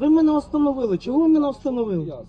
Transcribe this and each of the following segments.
Ви мене остановили. Чого ви мене остановили? Ясно.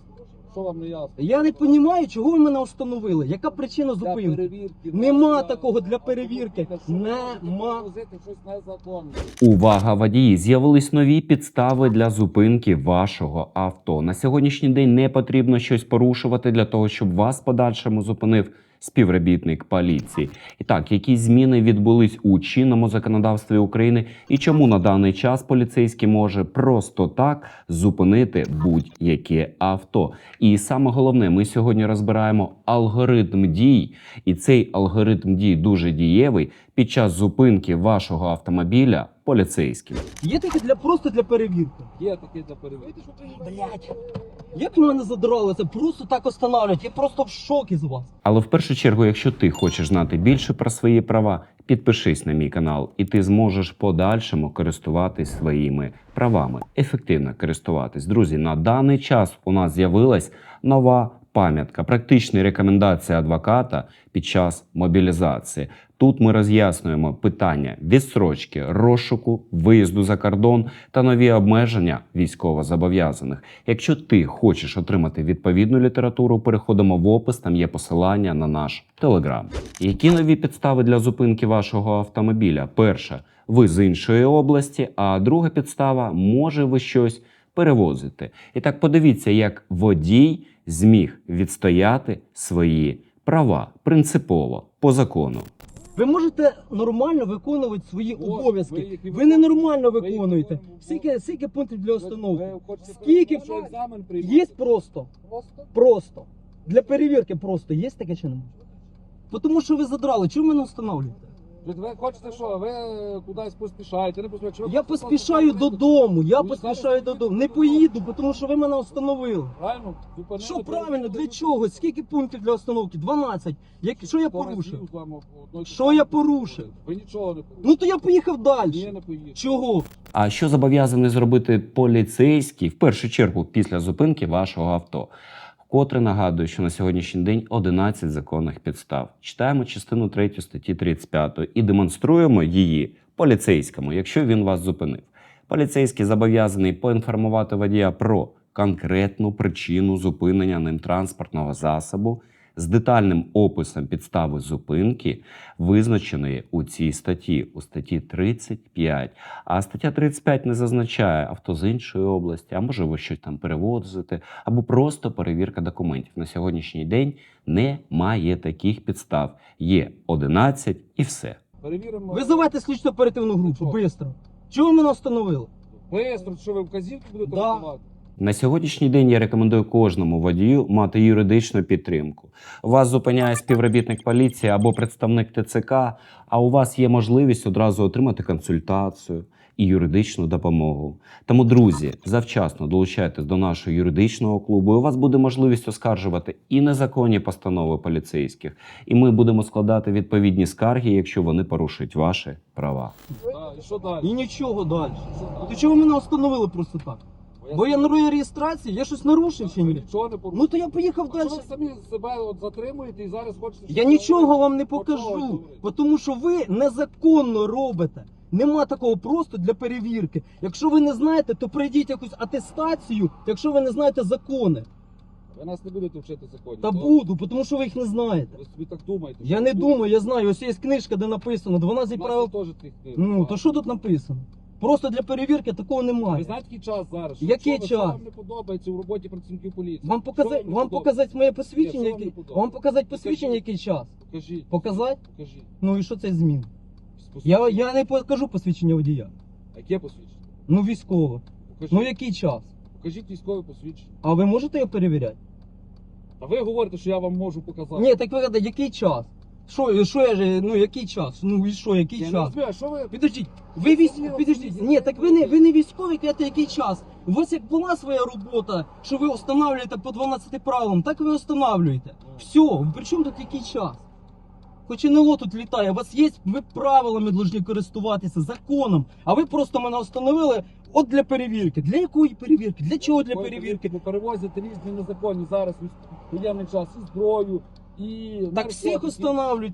Що вам не ясно? Я не розумію, чого ви мене остановили. Яка причина Для зупинки? перевірки. Нема для- такого для перевірки. Щоб Нема. возити щось незаконне. Увага, водії! З'явились нові підстави для зупинки вашого авто. На сьогоднішній день не потрібно щось порушувати для того, щоб вас в подальшому зупинив співробітник поліції. І так, які зміни відбулись у чинному законодавстві України, і чому на даний час поліцейський може просто так зупинити будь-яке авто? І саме головне, ми сьогодні розбираємо алгоритм дій, і цей алгоритм дій дуже дієвий під час зупинки вашого автомобіля поліцейським. Є таке для просто для перевірки. Є таке для перевірки. Блять. Як мене задрали? Це просто так останавливають. Я просто в шокі з вас. Але в першу чергу, якщо ти хочеш знати більше про свої права, підпишись на мій канал, і ти зможеш подальшому користуватись своїми правами, ефективно користуватись. Друзі, на даний час у нас з'явилась нова пам'ятка, практичні рекомендації адвоката під час мобілізації. Тут ми роз'яснюємо питання відстрочки, розшуку, виїзду за кордон та нові обмеження військовозобов'язаних. Якщо ти хочеш отримати відповідну літературу, переходимо в опис. Там є посилання на наш телеграм. Які нові підстави для зупинки вашого автомобіля? Перша ви з іншої області, а друга підстава може ви щось перевозити. І так подивіться, як водій зміг відстояти свої права принципово по закону. Ви можете нормально виконувати свої ви обов'язки. Ви ненормально Ви виконуєте. виконуєте. Скільки, скільки пунктів для установки? Ви хочете Скільки фраз- екзамен приймати? Є просто. Просто? Просто. Для перевірки просто. Є таке чи немає? Тому що ви задрали. Чому не встановлюєте? Ви хочете що? Ви кудись поспішаєте? Не поспішаєте? Я поспішаю додому. Я Ви поспішаю зараз додому. Не поїдете. поїду, тому що ви мене встановили. Правильно? Зупинили, Що правильно? Для чого? Скільки пунктів для установки? 12. Як, що я сто порушив? з вами одно й те Що саме я порушив? Ви нічого не порушили. Ну то я поїхав Ні, далі. не поїхали. Чого? А що зобов'язаний зробити поліцейський в першу чергу після зупинки вашого авто? Вкотре нагадую, що на сьогоднішній день 11 законних підстав. Читаємо частину 3 статті 35 і демонструємо її поліцейському, якщо він вас зупинив. Поліцейський зобов'язаний поінформувати водія про конкретну причину зупинення ним транспортного засобу з детальним описом підстави зупинки, визначеної у цій статті, у статті 35. А стаття 35 не зазначає авто з іншої області, а може ви щось там перевозите, або просто перевірка документів. На сьогоднішній день немає таких підстав. Є 11 і все. Перевіримо. Визивайте слідчо оперативну групу. Чого? Бистро. Чого ви мене встановили? Бистро, що ви вказівки будете Да. роздавати? На сьогоднішній день я рекомендую кожному водію мати юридичну підтримку. Вас зупиняє співробітник поліції або представник ТЦК, а у вас є можливість одразу отримати консультацію і юридичну допомогу. Тому, друзі, завчасно долучайтесь до нашого юридичного клубу. і У вас буде можливість оскаржувати і незаконні постанови поліцейських, і ми будемо складати відповідні скарги, якщо вони порушують ваші права. І? Нічого далі. То чого мене встановили просто так? Бо я на реєстрації, я щось нарушив чи ні? Нічого не порушили. Ну то я поїхав А далі. що ви самі себе от затримуєте і зараз хочете... Я щоб нічого вам не покажу, тому що ви незаконно робите. Нема такого просто для перевірки. Якщо ви не знаєте, то пройдіть якусь атестацію, якщо ви не знаєте закони. Ви нас не будете вчити законів. Та то буду, тому що ви їх не знаєте. Ви собі так думаєте. Я не думаю, я знаю. Ось є книжка, де написано 12 У правил. теж тих книг. Ну, то що тут написано? Просто для перевірки такого Ви немає. знаєте, який час зараз? Який що, ви- Що час? вам не подобається у роботі працівників поліції? Вам показати, вам подобається? показати моє Ні, посвідчення, що вам який подобається? вам показати посвідчення, який час. Покажіть. Показати? Покажіть. Ну і що це змін? Я, я не покажу посвідчення водія. Яке посвідчення? Ну військово. Покажіть. Ну який час? Покажіть військове посвідчення. А ви можете його перевіряти? А ви говорите, що я вам можу показати. Ні, так ви кажете, який час? Що, що я ж, ну який час? Ну і що, який Я не час? розумію, що ви... Підождіть, ви військові, підождіть, ні, так ви не, ви не військові, кажете, який час? У вас як була своя робота, що ви встановлюєте по 12 правилам, так ви встановлюєте. Все, при чому тут який час? Хоч і НЛО тут літає, у вас є, ви правилами повинні користуватися, законом, а ви просто мене встановили от для перевірки. Для якої перевірки? Для чого для перевірки? Ви перевозите різні незаконні зараз в воєнний час і зброю, і Так наркотики. всіх А ми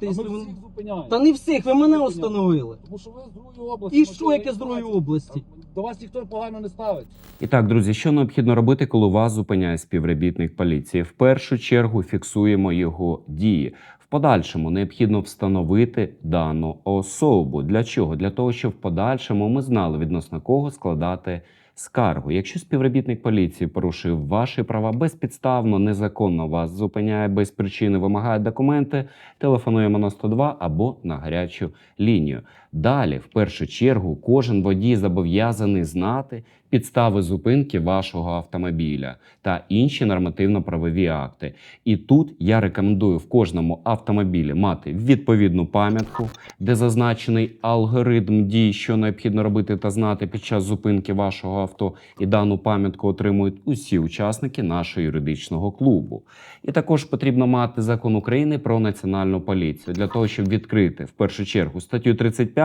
якщо ви- всіх зупиняємо. Та не всіх, ви мене установили. Тому що ви з другої області. І що, яке з другої області? До вас ніхто погано не ставить. І так, друзі, що необхідно робити, коли вас зупиняє співробітник поліції? В першу чергу фіксуємо його дії. В подальшому необхідно встановити дану особу. Для чого? Для того, щоб в подальшому ми знали відносно кого складати скаргу. Якщо співробітник поліції порушив ваші права безпідставно, незаконно вас зупиняє без причини, вимагає документи, телефонуємо на 102 або на гарячу лінію. Далі, в першу чергу, кожен водій зобов'язаний знати підстави зупинки вашого автомобіля та інші нормативно-правові акти. І тут я рекомендую в кожному автомобілі мати відповідну пам'ятку, де зазначений алгоритм дій, що необхідно робити та знати під час зупинки вашого авто. І дану пам'ятку отримують усі учасники нашого юридичного клубу. І також потрібно мати закон України про національну поліцію для того, щоб відкрити в першу чергу статтю 35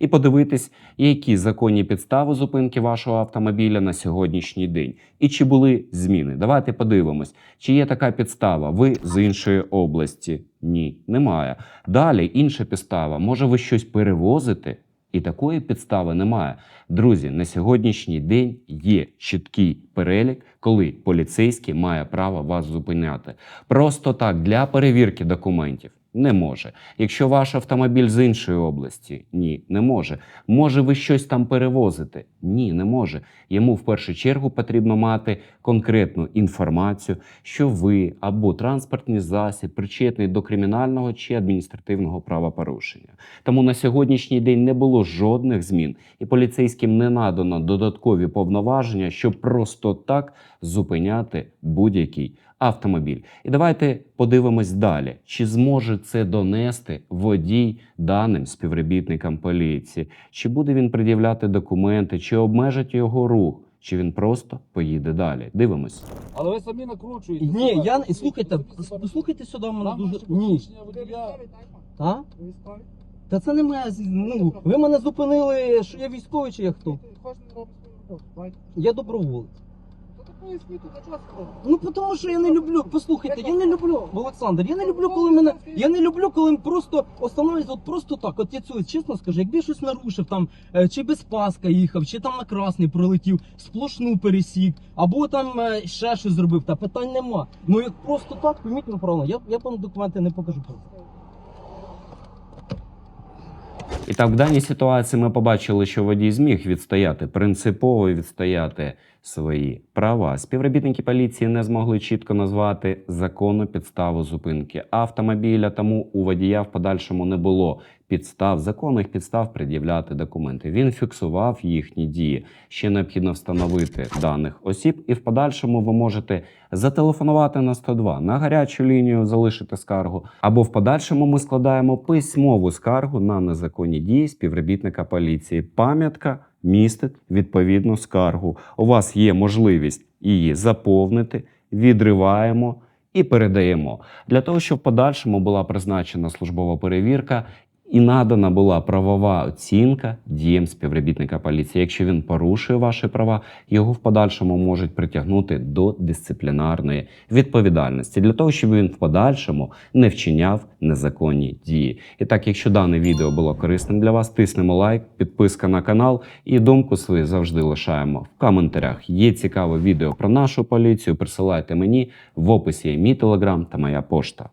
і подивитись, які законні підстави зупинки вашого автомобіля на сьогоднішній день, і чи були зміни. Давайте подивимось, чи є така підстава. Ви з іншої області? Ні, немає. Далі інша підстава. Може, ви щось перевозите? І такої підстави немає. Друзі, на сьогоднішній день є чіткий перелік, коли поліцейський має право вас зупиняти. Просто так для перевірки документів не може. Якщо ваш автомобіль з іншої області, ні, не може. Може, ви щось там перевозите? Ні, не може. Йому в першу чергу потрібно мати конкретну інформацію, що ви або транспортний засіб причетний до кримінального чи адміністративного правопорушення. Тому на сьогоднішній день не було жодних змін, і поліцейським не надано додаткові повноваження, щоб просто так зупиняти будь-який автомобіль. І давайте подивимось далі, чи зможе це донести водій даним співробітникам поліції, чи буде він пред'являти документи, чи обмежить його рух, чи він просто поїде далі. Дивимось. Але ви самі накручуєте. Ні, я Ви слухайте, слухайте, послухайте сюди мене Там дуже. Ні. водія. Та це не моя. Ну, ви мене зупинили, що я військовий чи я хто? Я доброволець. Ну тому що я не люблю. Послухайте, я не люблю, Олександр, я не люблю, коли мене. Я не люблю, коли просто остановлюють от просто так. От я цю чесно скажу, якби я щось нарушив там, е, чи без паска їхав, чи там на красний пролетів, сплошну пересік, або там е, ще щось зробив, та питань нема. Ну як просто так, пойміть мене правильно, я, я вам документи не покажу. І так, в даній ситуації ми побачили, що водій зміг відстояти принципово відстояти свої права. Співробітники поліції не змогли чітко назвати законну підставу зупинки автомобіля, тому у водія в подальшому не було підстав, законних підстав пред'являти документи. Він фіксував їхні дії. Ще необхідно встановити даних осіб, і в подальшому ви можете зателефонувати на 102, на гарячу лінію залишити скаргу, або в подальшому ми складаємо письмову скаргу на незаконні дії співробітника поліції. Пам'ятка містить відповідну скаргу. У вас є можливість її заповнити, відриваємо і передаємо для того, щоб в подальшому була призначена службова перевірка. І надана була правова оцінка діям співробітника поліції. Якщо він порушує ваші права, його в подальшому можуть притягнути до дисциплінарної відповідальності для того, щоб він в подальшому не вчиняв незаконні дії. І так, якщо дане відео було корисним для вас, тиснемо лайк, підписка на канал і думку свою завжди лишаємо в коментарях. Є цікаве відео про нашу поліцію. Присилайте мені в описі є мій телеграм та моя пошта.